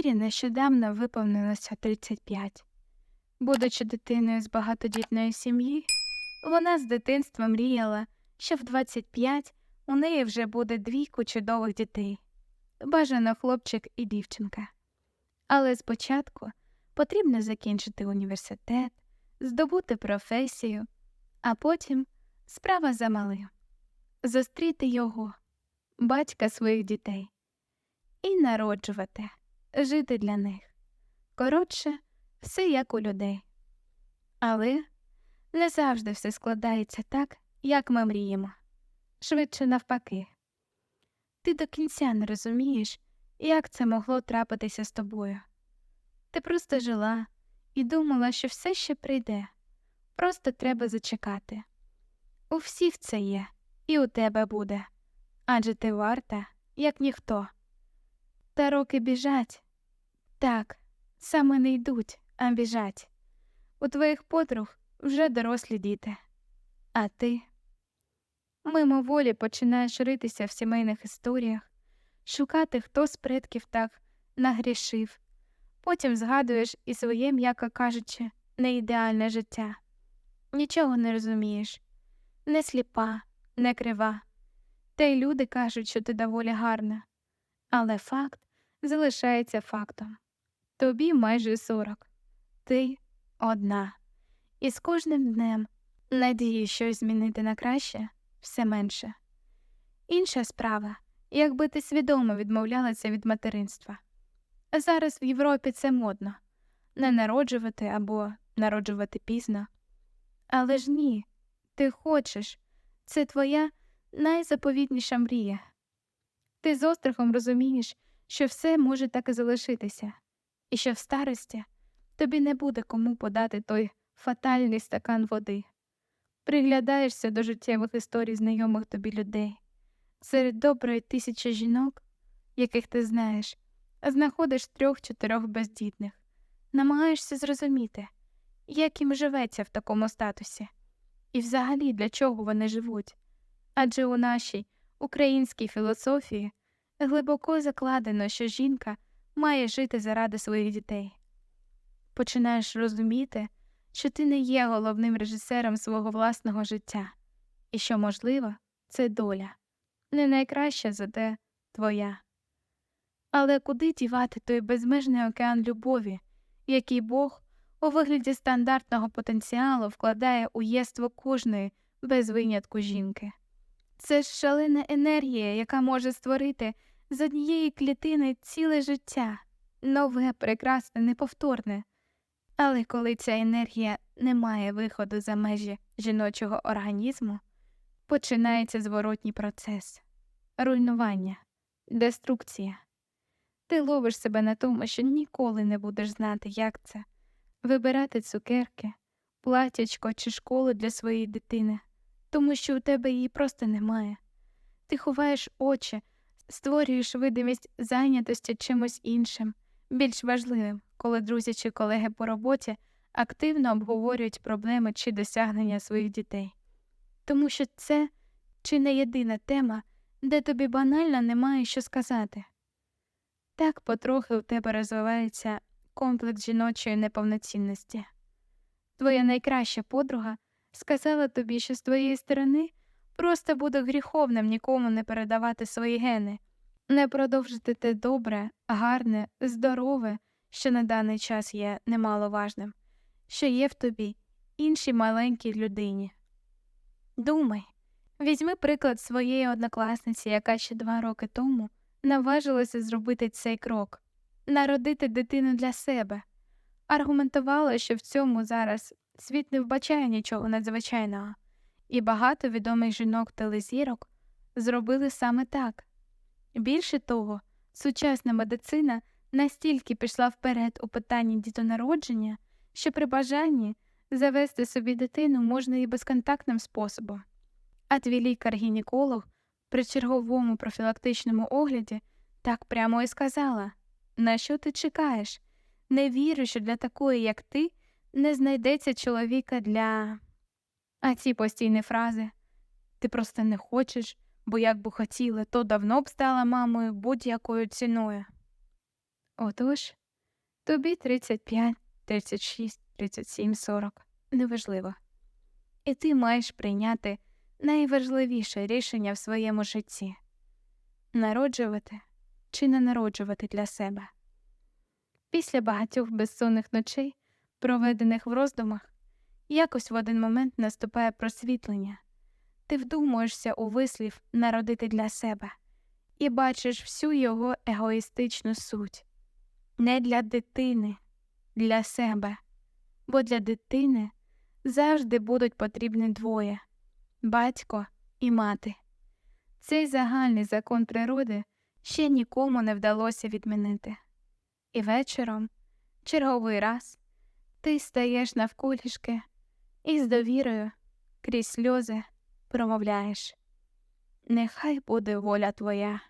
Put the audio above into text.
Вірі нещодавно виповнилося 35. Будучи дитиною з багатодітної сім'ї, вона з дитинства мріяла, що в 25 у неї вже буде двійку чудових дітей бажано хлопчик і дівчинка. Але спочатку потрібно закінчити університет, здобути професію, а потім справа за малим зустріти його, батька своїх дітей, і народжувати, жити для них. Коротше, все як у людей. Але не завжди все складається так, як ми мріємо, швидше навпаки. Ти до кінця не розумієш, як це могло трапитися з тобою. Ти просто жила і думала, що все ще прийде, просто треба зачекати. У всіх це є, і у тебе буде, адже ти варта, як ніхто. Та роки біжать. Так, саме не йдуть, а біжать. У твоїх подруг вже дорослі діти, а ти мимоволі починаєш ритися в сімейних історіях, шукати, хто з предків так нагрішив, потім згадуєш і своє, м'яко кажучи, неідеальне життя. Нічого не розумієш, не сліпа, не крива. Та й люди кажуть, що ти доволі гарна. Але факт залишається фактом тобі майже сорок, ти одна, і з кожним днем надії щось змінити на краще все менше. Інша справа, якби ти свідомо відмовлялася від материнства. Зараз в Європі це модно не народжувати або народжувати пізно. Але ж ні, ти хочеш, це твоя найзаповітніша мрія. Ти з острахом розумієш, що все може так і залишитися, і що в старості тобі не буде кому подати той фатальний стакан води приглядаєшся до життєвих історій знайомих тобі людей. Серед доброї тисячі жінок, яких ти знаєш, знаходиш трьох-чотирьох бездітних, намагаєшся зрозуміти, як їм живеться в такому статусі, і взагалі для чого вони живуть. Адже у нашій українській філософії глибоко закладено, що жінка має жити заради своїх дітей. Починаєш розуміти, що ти не є головним режисером свого власного життя, і що, можливо, це доля, не найкраща зате твоя. Але куди дівати той безмежний океан любові, який Бог у вигляді стандартного потенціалу вкладає у єство кожної без винятку жінки? Це ж шалена енергія, яка може створити з однієї клітини ціле життя, нове, прекрасне, неповторне. Але коли ця енергія не має виходу за межі жіночого організму, починається зворотній процес руйнування, деструкція. Ти ловиш себе на тому, що ніколи не будеш знати, як це вибирати цукерки, платячко чи школу для своєї дитини, тому що у тебе її просто немає. Ти ховаєш очі, створюєш видимість зайнятості чимось іншим, більш важливим коли друзі чи колеги по роботі активно обговорюють проблеми чи досягнення своїх дітей, тому що це чи не єдина тема, де тобі банально немає що сказати. Так потрохи у тебе розвивається комплекс жіночої неповноцінності. Твоя найкраща подруга сказала тобі, що з твоєї сторони просто буде гріховним нікому не передавати свої гени, не продовжити те добре, гарне, здорове що на даний час є немаловажним, що є в тобі іншій маленькій людині. Думай, візьми приклад своєї однокласниці, яка ще два роки тому наважилася зробити цей крок, народити дитину для себе, аргументувала, що в цьому зараз світ не вбачає нічого надзвичайного, і багато відомих жінок телезірок зробили саме так. Більше того, сучасна медицина настільки пішла вперед у питанні дітонародження, що при бажанні завести собі дитину можна і безконтактним способом. А твій лікар-гінеколог при черговому профілактичному огляді так прямо і сказала на що ти чекаєш? Не вірю, що для такої, як ти, не знайдеться чоловіка для. А ці постійні фрази ти просто не хочеш, бо як би хотіла, то давно б стала мамою будь-якою ціною. Отож, тобі 35, 36, 37, 40 неважливо. І ти маєш прийняти найважливіше рішення в своєму житті народжувати чи не народжувати для себе. Після багатьох безсонних ночей, проведених в роздумах, якось в один момент наступає просвітлення. Ти вдумуєшся у вислів народити для себе і бачиш всю його егоїстичну суть не для дитини, для себе, бо для дитини завжди будуть потрібні двоє батько і мати. Цей загальний закон природи ще нікому не вдалося відмінити. І вечором, черговий раз, ти стаєш навколішки і з довірою крізь сльози промовляєш Нехай буде воля твоя.